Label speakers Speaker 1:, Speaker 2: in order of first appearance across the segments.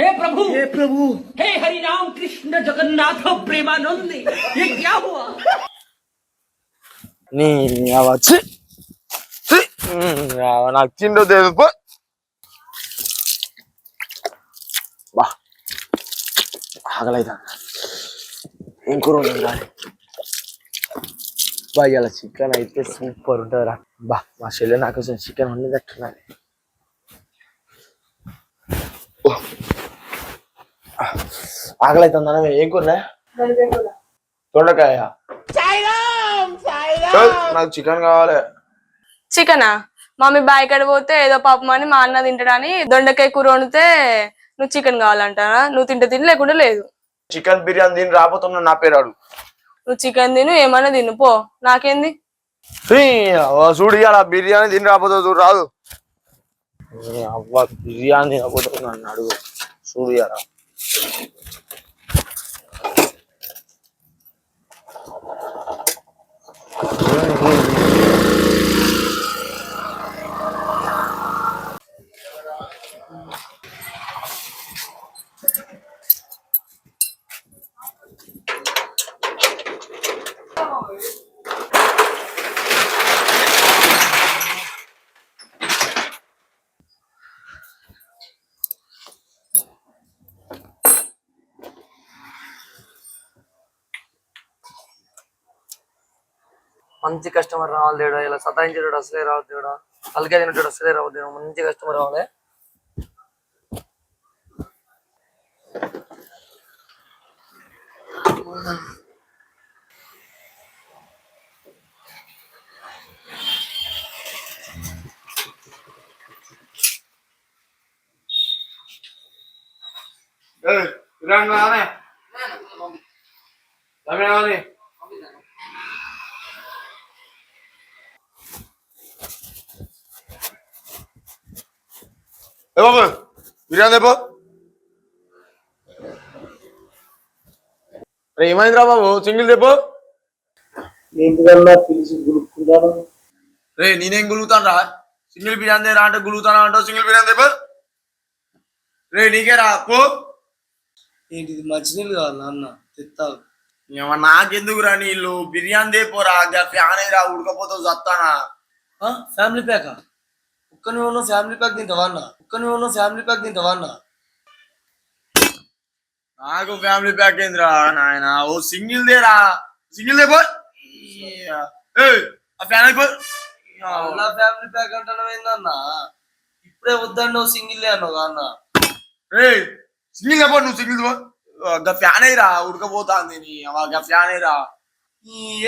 Speaker 1: हे प्रभु
Speaker 2: हे प्रभु
Speaker 1: हे हरि राम कृष्ण जगन्नाथ प्रेमानंद ये क्या हुआ
Speaker 2: నీ వచ్చి నాకు తిండో లేదు పో. బా ఆగలైతే ఏం కూర ఉండాలి బా ఇలా చికెన్ అయితే సూపర్ ఉంటుందిరా బా మా చెల్లె నాకు కొంచెం చికెన్ వండి ఆకలి అవుతుందా ఏం కూర? దొండకాయ నాకు చికెన్ కావాలి.
Speaker 3: చికెనా? మమ్మీ బాయ్ కాడ పోతే ఏదో పాపం అని మా అన్న తింటాడని దొండకాయ కూర వండితే నువ్వు చికెన్ కావాలంటారా నువ్వు తింటే తిని లేకుండా లేదు.
Speaker 2: చికెన్ బిర్యానీ తిని రాబోతున్నా నా పేరు అడుగు.
Speaker 3: నువ్వు చికెన్ తిను ఏమన్నా తిను పో. నాకేంది?
Speaker 2: చూడు ఇవాళ బిర్యానీ తిని రాబోతుంది చూడు రాదు. ఈ అవ్వ బిర్యానీ తినకపోతే నన్ను అడుగు చూడు ఇవాళ
Speaker 4: మంచి కస్టమర్ రావాలి తేడా ఇలా సతాయించేటాడు అసలే రావద్దు తేడా అలగే తినేటాడు అసలే రావద్దు తేడా మంచి కస్టమర్ రావాలి
Speaker 2: ఏ బాబు బిర్యానీ తెపో రే ఏమైందిరా బాబు? సింగిల్ తెపో
Speaker 5: ఏంటిదన్నా పిలిచి గురుకుంటాను
Speaker 2: రే నేనేం గులుగుతాను రా సింగిల్ బిర్యానీ రా అంటే గులుగుతాను అంటావు? సింగిల్ బిర్యానీ తెపో రే నీకే రా పో
Speaker 5: ఏంటిది మంచినీళ్ళు కావాలా అన్న తెత్తావు
Speaker 2: నాకెందుకు రా నీళ్ళు? బిర్యానీ తెపోరా ఫ్యాన్ రా ఉడకపోతావు చస్తానా
Speaker 5: ఫ్యామిలీ ప్యాకా? ఒక్క నువ్వు ఫ్యామిలీ ప్యాక్ తింటావా అన్న? ఒక్క నువ్వు ఫ్యామిలీ ప్యాక్ తింటావా అన్న?
Speaker 2: నాకు ఫ్యామిలీ ప్యాక్ ఏందిరా నాయన? ఓ సింగిల్ దేరా సింగిల్ దేపో ఏయ్, ఆ ఫ్యాన్ అయిపో
Speaker 5: అలా ఫ్యామిలీ ప్యాక్ అంటాను ఏందన్న? ఇప్పుడే వద్దండి సింగిల్ అన్నావు అన్న.
Speaker 2: రే సింగిల్ దేపో నువ్వు సింగిల్గా ఫ్యాన్ అయ్యిరా ఉడకపోతాంది నీ. గా ఫ్యాన్ అయ్యిరా.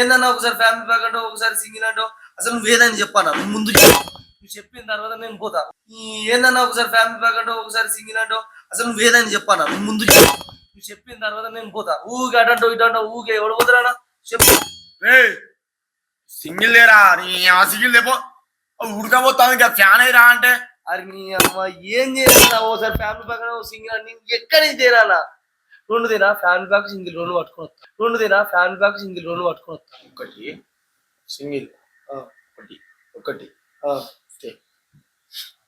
Speaker 5: ఏందన్నా ఒకసారి ఫ్యామిలీ ప్యాక్ అంటావు ఒకసారి సింగిల్ అంటావు? అసలు నువ్వేదని చెప్పానా? ముందు చెప్పిన తర్వాత నేను పోతా. ఏందన్నా ఒకసారి ఫ్యామిలీ ప్యాక్ అంటావు ఒకసారి సింగిల్ అంటావు అసలు నువ్వేదని చెప్పానా? నువ్వు ముందు చెప్పు. నువ్వు చెప్పిన తర్వాత నేను పోతా. ఊగే అటంటావు ఇటు అంటావు ఊగే ఎవడు పోతారా చెప్పు.
Speaker 2: సింగిల్ దేరా నీ ఆ సింగిల్ దేపో ఉడకపోతాంది గా ఫ్యాన్ అయ్యిరా అంటే.
Speaker 5: అరే నీ అమ్మ ఏం చేయాలన్నా ఓసారి ఫ్యామిలీ ప్యాక్ అంటే సింగిల్ అని ఎక్కడి నుంచి చేరాలా రెండు దినా ఫ్యామిలీ ప్యాక్ సింగిల్ రెండు పట్టుకొని వస్తా. రెండు దినా ఫ్యామిలీ ప్యాక్ సింగిల్ రెండు పట్టుకొని వస్తా.
Speaker 2: ఒకటి సింగిల్ ఒకటి ఒకటి.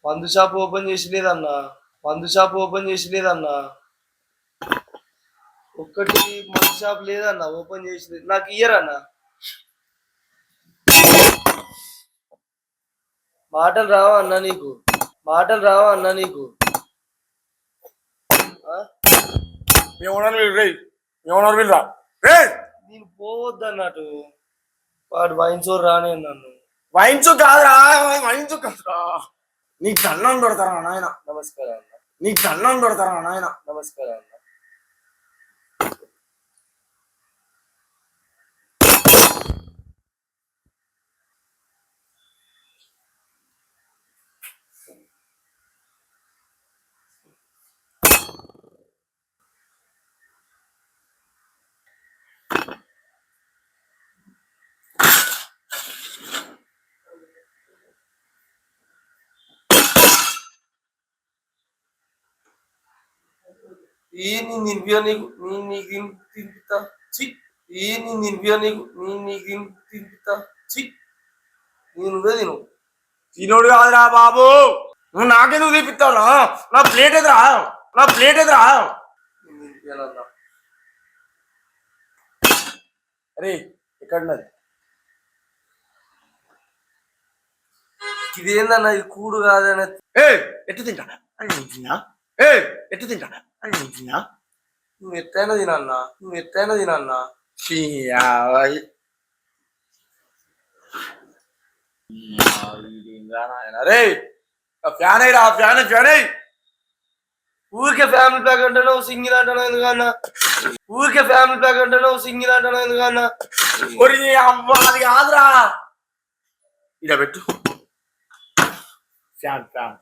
Speaker 5: మందు షాప్ ఓపెన్ చేసి లేదన్నా మందు షాప్ ఓపెన్ చేసి లేదన్నా ఒక్కటి మందు షాప్ లేదన్నా ఓపెన్ చేసి లేదు. నాకు ఇయ్యరన్నా. మాటలు రావా అన్నా నీకు? మాటలు రావా అన్నా నీకు? నేను పోవద్దన్నట్టు. వాడు వైన్ చోరు రాని నన్ను.
Speaker 2: వాయించు కాదురా వాయించు కాదురా. నీకు దండం పెడతారా నాయన?
Speaker 5: నమస్కారం
Speaker 2: నీకు దండం పెడతారా నాయన?
Speaker 5: నమస్కారం అన్న ఈ నీ నిర్వ్యా నీకు నీ నీకు తింపితా చి ఈ నీ నిర్వ్యా నీకు నీ నీకు తింపితా చి నేను తిను
Speaker 2: తినోడు కాదురా బాబు నువ్వు నాకెందుకు తీపిస్తావురా నా ప్లేట్ ఎదురా నా ప్లేట్ ఎదురా అరే ఎక్కడున్నది
Speaker 5: ఇదేందన్న ఇది కూడు కాదన్న
Speaker 2: ఏ ఎట్టు తింటా ఏ ఎట్టు తింటా అని నేను
Speaker 5: నువ్వు ఎత్తైనా తినన్నా నువ్వు ఎత్తైనా తినన్నా
Speaker 2: రే ఫ్యాన్ అయ్యి ఆ ఫ్యాన్ ఫ్యాన్ అయ్యి
Speaker 5: ఊరికే ఫ్యామిలీ ప్యాక్ అంటే సింగిల్ అంటాను ఎందుకన్నా? ఊరికే ఫ్యామిలీ ప్యాక్ అంటే సింగిల్ అంటాను ఎందుకన్నా?
Speaker 2: ఒరి అవ్వ అది కాదురా. ఇలా పెట్టు. Fan fan.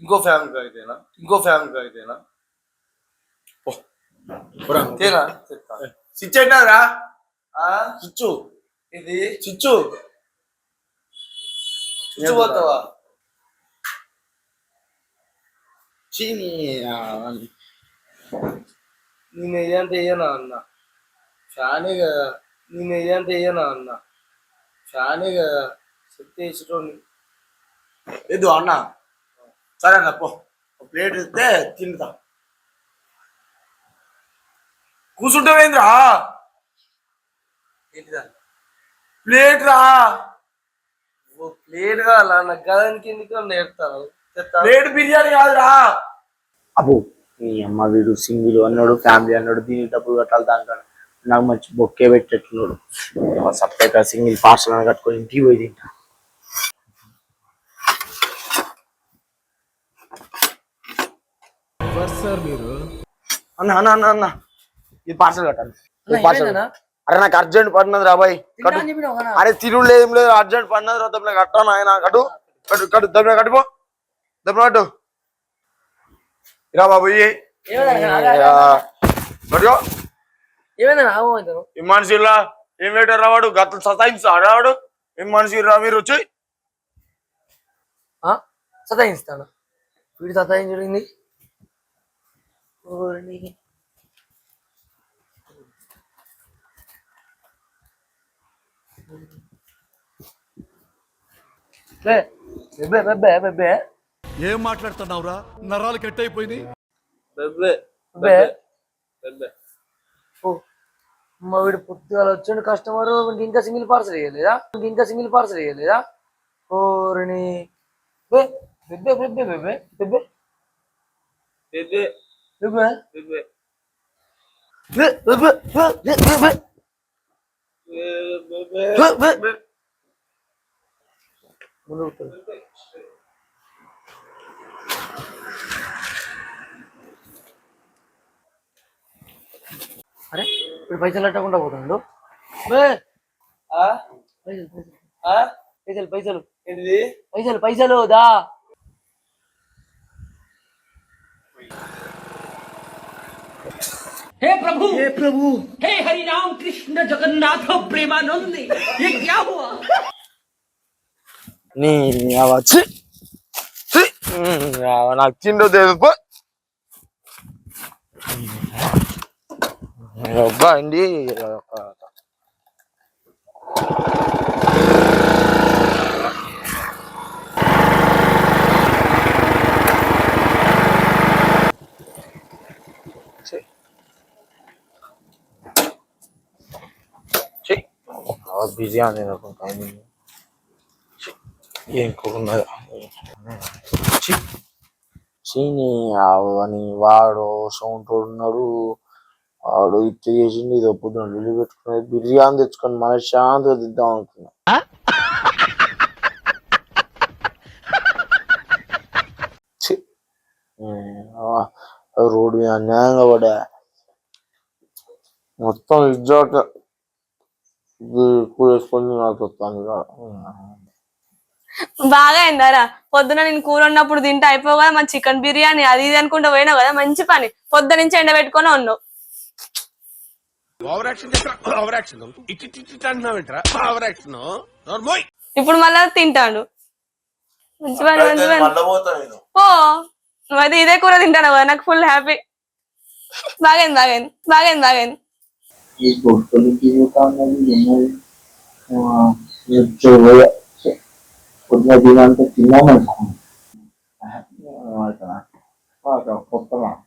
Speaker 5: ఇంకో ఫ్యామిలీ ప్యాక్ తేనా ఇంకో ఫ్యామిలీ ప్యాక్ తేనా తేనా? చెప్తా.
Speaker 2: స్విచ్ అయినదిరా
Speaker 5: ఆ?
Speaker 2: స్విచ్.
Speaker 5: ఇది?
Speaker 2: స్విచ్.
Speaker 5: చూచిపోతావా
Speaker 2: చీని
Speaker 5: నేను ఏదంటే ఏనా అన్న? ఫ్యానే కదా. నేను ఏదంటే ఏనా అన్న? ఫ్యానే కదా. సెట్ వేసేటోని
Speaker 2: లేదు అన్న? సరే అన్న పో. ఒక ప్లేట్ ఇస్తే తింటా కూర్చుంటావేంద్రా
Speaker 5: ఏంటిదా?
Speaker 2: ప్లేట్ రా.
Speaker 5: ఓ ప్లేట్ కావాలా? నాకు గదానికి ఎందుకు నేర్తాను చెప్తా
Speaker 2: ప్లేట్ బిర్యానీ కాదురా. అబ్బో నీ అమ్మ వీడు సింగిల్ అన్నాడు ఫ్యామిలీ అన్నాడు దీని డబ్బులు కట్టాలి దాంట్లో. నాకు మంచి బొక్కే పెట్టేట్టున్నాడు. సపరేట్గా సింగిల్ పార్సల్ అని కట్టుకొని ఇంటికి పోయి తింటా. అన్న అన్న అన్న అన్న. ఇది పార్సల్ కట్టాలి. పార్సల్ అరే నాకు అర్జెంట్ పడినది రా బాయ్. కట్టు. అరే తిరుగు లేదు ఏం లేదు అర్జెంట్ పడినది రా దబ్బున కట్టాను ఆయన కట్టు. కట్టు కట్టు దబ్బున కట్టుపో దబ్బున కట్టు. రా బాబు. కట్టుకో ఈ మనిషిలా ఏం పెట్టారు రావాడు గత సతాయించు రావాడు ఏం మనిషి రా మీరు వచ్చి?
Speaker 4: సతాయిస్తాను వీడు సతాయం బెబ్బే
Speaker 6: ఏం మాట్లాడుతున్నావురా? నరాలు కట్
Speaker 4: ఓ మా వీడు పొద్దుగాల వచ్చిండు కస్టమర్ ఇంకా సింగిల్ పార్సల్ వేయలేదా ఇంకా సింగిల్ పార్సల్ వేయలేదా ఓరిని. బెబ్బే బెబ్బే బెబ్బే బెబ్బే.
Speaker 5: బెబ్బే.
Speaker 4: కూర్చో. అరే ఇప్పుడు పైసలు అట్టకుండా పోతున్నాడు బే
Speaker 5: ఆ?
Speaker 4: పైసలు పైసలు? పైసలు పైసలు పైసలు దా
Speaker 1: हे प्रभु हे प्रभु हे हरि राम कृष्ण जगन्नाथ प्रेमानंद ये क्या हुआ
Speaker 2: నీ వచ్చి నాకు తిండో తెలుపు అబ్బా అండి బిర్యానీ ఏం కూరున్నది చీని అవని వాడు సౌండ్ ఉన్నాడు వాడు ఇట్లా చేసింది ఇది పొద్దున ఢిల్లీ పెట్టుకుని బిర్యానీ తెచ్చుకొని మనశ్శాంతిగా తిద్దాం అనుకున్నా రోడ్డు మీద అన్యాయంగా పడా మొత్తం ఇజ్జాట నాకు వస్తాను ఇక.
Speaker 3: బాగా అయిందారా పొద్దున నేను కూర ఉన్నప్పుడు తింటే అయిపోవు కదా మన చికెన్ బిర్యానీ అది ఇది అనుకుంటా పోయినావు కదా మంచి పని. పొద్దు నుంచి ఉన్నావు
Speaker 6: ఓవర్ యాక్షన్ నోర్మోయ్
Speaker 3: ఇప్పుడు మళ్ళా తింటాడు. మంచి పని మంచి పని. నువ్వైతే ఇదే కూర తింటాను కదా నాకు ఫుల్ హ్యాపీ బాగైంది బాగైంది బాగైంది బాగైంది
Speaker 2: y por colectivo cambio y en el yo voy a podría ayudar a que no me escuche. Ah, no, no, no. Ah, no, no, no.